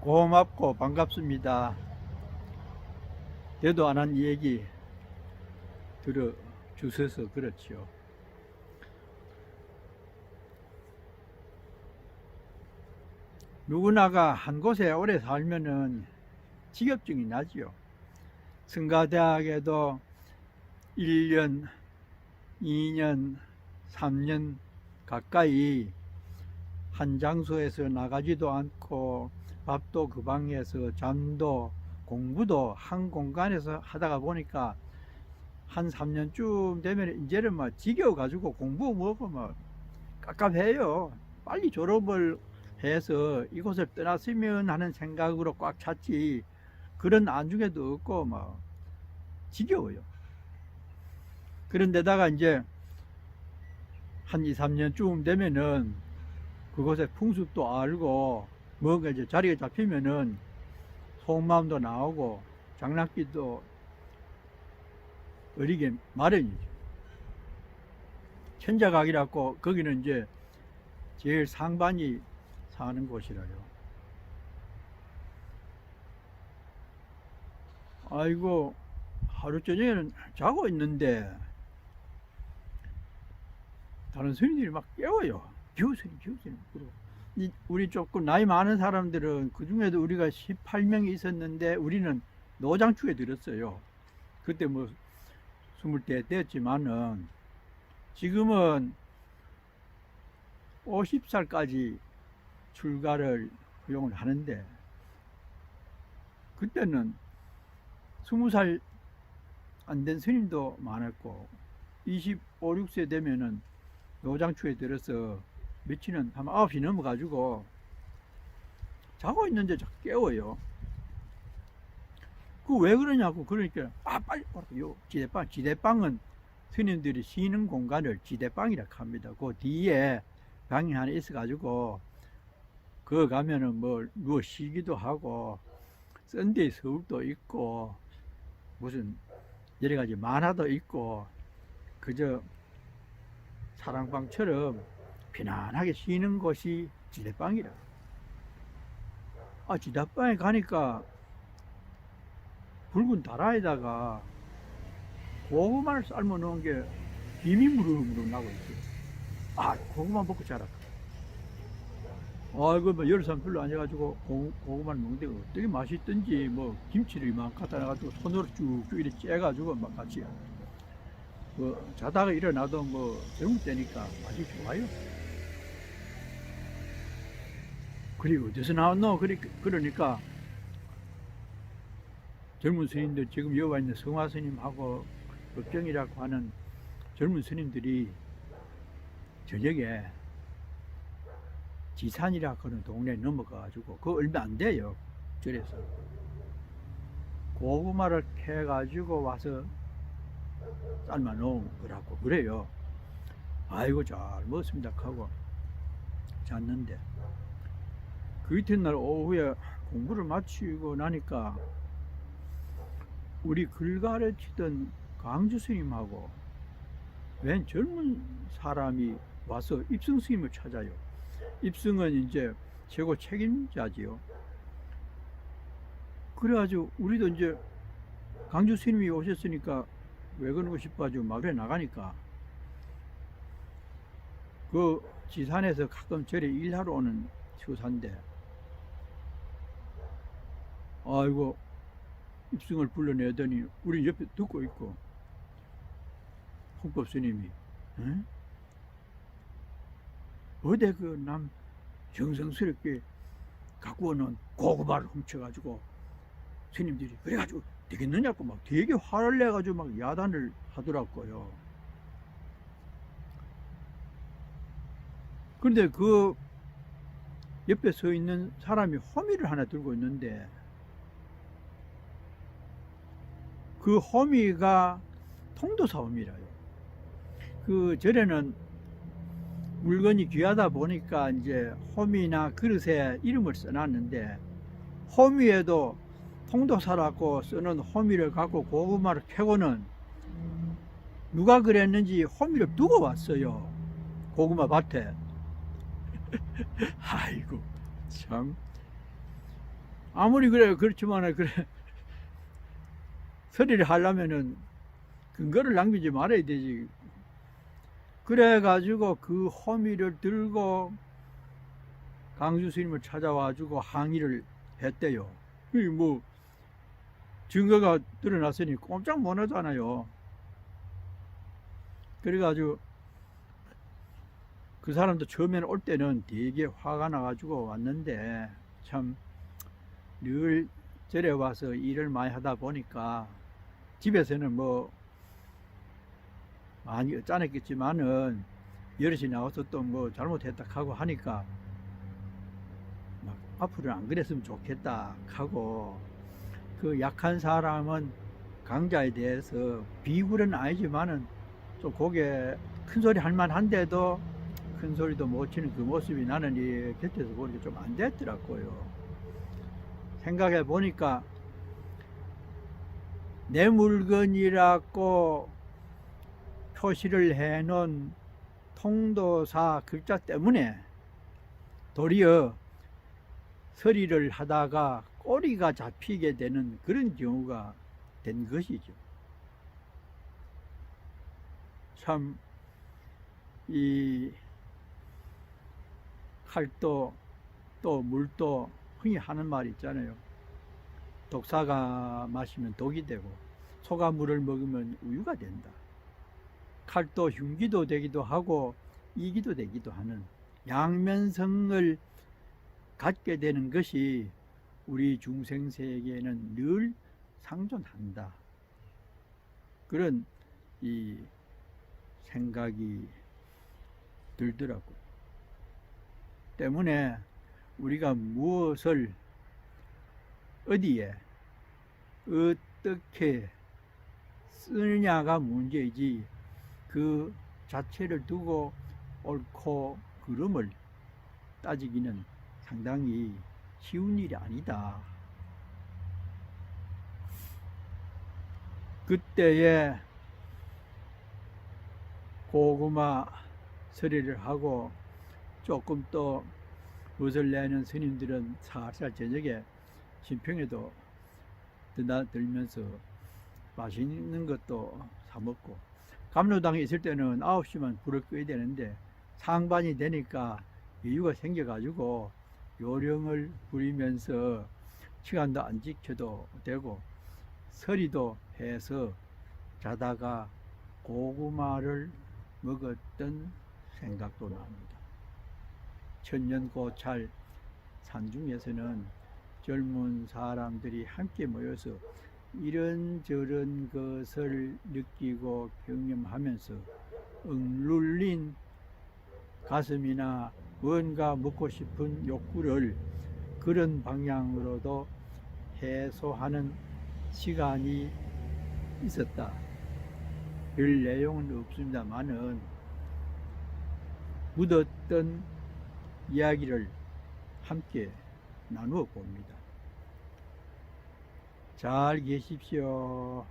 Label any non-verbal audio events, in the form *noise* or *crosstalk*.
고맙고 반갑습니다. 대도 안 한 얘기 들어 주셔서 그렇지요. 누구나가 한 곳에 오래 살면은 직업증이 나지요. 승가대학에도 1년, 2년, 3년 가까이 한 장소에서 나가지도 않고 밥도 그 방에서 잠도 공부도 한 공간에서 하다가 보니까 한 3년쯤 되면 이제는 막 지겨워 가지고 공부 뭐고 뭐 깝깝해요. 빨리 졸업을 해서 이곳을 떠났으면 하는 생각으로 꽉 찼지 그런 안중에도 없고 뭐 지겨워요. 그런데다가 이제 한 2, 3년쯤 되면은 그곳의 풍습도 알고 뭔가 이제 자리가 잡히면은 속마음도 나오고 장난기도 어리게 마련이죠. 천자각이라고 거기는 이제 제일 상반이 사는 곳이라요. 아이고 하루 저녁에는 자고 있는데 다른 스님들이 막 깨워요. 기우스님, 기우스님. 그러고 이- 우리 조금 나이 많은 사람들은 그 중에도 우리가 18명이 있었는데 우리는 노장축에 들었어요. 그때 뭐 스물 대 됐지만은 지금은 50살까지 출가를 허용을 하는데 그때는 20살 안 된 스님도 많았고 25, 6세 되면은 노장축에 들어서 며칠은 한 9시 넘어가지고 자고 있는데 자꾸 깨워요. 그 왜 그러냐고 그러니까 아 빨리 오라요 지대방 지대방은 스님들이 쉬는 공간을 지대방이라 합니다. 그 뒤에 방이 하나 있어가지고 그 가면은 뭐 누워 쉬기도 하고 썬데이 서울도 있고 무슨 여러 가지 만화도 있고 그저 사랑방처럼 편안하게 쉬는 곳이 지대방이라. 아, 지대방에 가니까 붉은 다라에다가 고구마를 삶아 놓은 게 비빔무름으로 나고 있어요. 아, 고구마 먹고 자랐다. 아이고, 뭐, 여러 사람 별로 안 해가지고 고, 고 구마를 먹는데 어떻게 맛있든지 뭐, 김치를 막 갖다 놔가지고 손으로 쭉쭉 이렇게 째가지고 막 같이 뭐 자다가 일어나도 뭐 젊을 때니까 아주 좋아요. 그리고 어디서 나왔노? 그러니까 젊은 스님들 지금 여기 와 있는 성화 스님하고 법정이라고 하는 젊은 스님들이 저녁에 지산이라고 하는 동네에 넘어가가지고 그 얼마 안 돼요. 절에서 고구마를 캐가지고 와서 삶아 놓은 거라고 그래요. 아이고 잘 먹었습니다 하고 잤는데 그 이튿날 오후에 공부를 마치고 나니까 우리 글가를 치던 강주 스님하고 웬 젊은 사람이 와서 입승 스님을 찾아요. 입승은 이제 최고 책임자지요. 그래가지고 우리도 이제 강주 스님이 오셨으니까 왜 그러고 싶어가지고 마을에 나가니까 그 지산에서 가끔 절에 일하러 오는 수사인데 아이고 입승을 불러내더니 우리 옆에 듣고 있고 홍법 스님이 응? 어디 그 남 정성스럽게 갖고 오는 고구마를 훔쳐가지고 스님들이 그래가지고 되겠느냐고 막 되게 화를 내가지고 막 야단을 하더라고요. 그런데 그 옆에 서 있는 사람이 호미를 하나 들고 있는데 그 호미가 통도사 홈이라요. 그 전에는 물건이 귀하다 보니까 이제 홈이나 그릇에 이름을 써놨는데 호미에도 통도사라고 쓰는 호미를 갖고 고구마를 캐고는 누가 그랬는지 호미를 두고 왔어요. 고구마 밭에. *laughs* 아이고 참 아무리 그래 그렇지만 그래 서리를 하려면은 근거를 낭비지 말아야 되지. 그래 가지고 그 호미를 들고 강주 스님을 찾아와 주고 항의를 했대요. 이뭐 증거가 드러났으니 꼼짝 못 하잖아요. 그래가지고 그 사람도 처음에는 올 때는 되게 화가 나가지고 왔는데 참늘 절에 와서 일을 많이 하다 보니까 집에서는 뭐 많이 짠했겠지만은 여럿이 나와서 또 뭐 잘못했다 하고 하니까 막 앞으로는 안 그랬으면 좋겠다 하고 그 약한 사람은 강자에 대해서 비굴은 아니지만은 좀 고개 큰 소리 할 만한데도 큰 소리도 못 치는 그 모습이 나는 이 곁에서 보니까 좀 안 됐더라고요. 생각해 보니까 내 물건이라고 표시를 해 놓은 통도사 글자 때문에 도리어 서리를 하다가 꼬리가 잡히게 되는 그런 경우가 된 것이죠. 참, 이 칼도 또 물도 흔히 하는 말 있잖아요. 독사가 마시면 독이 되고 소가 물을 먹으면 우유가 된다. 칼도 흉기도 되기도 하고 이기도 되기도 하는 양면성을 갖게 되는 것이 우리 중생세계에는 늘 상존한다. 그런 이 생각이 들더라고요. 때문에 우리가 무엇을 어디에 어떻게 쓰느냐가 문제이지 그 자체를 두고 옳고 그름을 따지기는 상당히 쉬운 일이 아니다. 그때에 고구마 서리를 하고 조금 또 옷을 내는 스님들은 살살 저녁에 신평에도 드나 들면서 맛있는 것도 사 먹고 감로당에 있을 때는 9시만 불을 끄야 되는데 상반이 되니까 여유가 생겨가지고 요령을 부리면서 시간도 안 지켜도 되고 서리도 해서 자다가 고구마를 먹었던 생각도 납니다. 천년고찰 산중에서는 젊은 사람들이 함께 모여서 이런저런 것을 느끼고 경험하면서 억눌린 가슴이나 뭔가 먹고 싶은 욕구를 그런 방향으로도 해소하는 시간이 있었다. 별 내용은 없습니다만은 묻었던 이야기를 함께 나누어 봅니다. 잘 계십시오.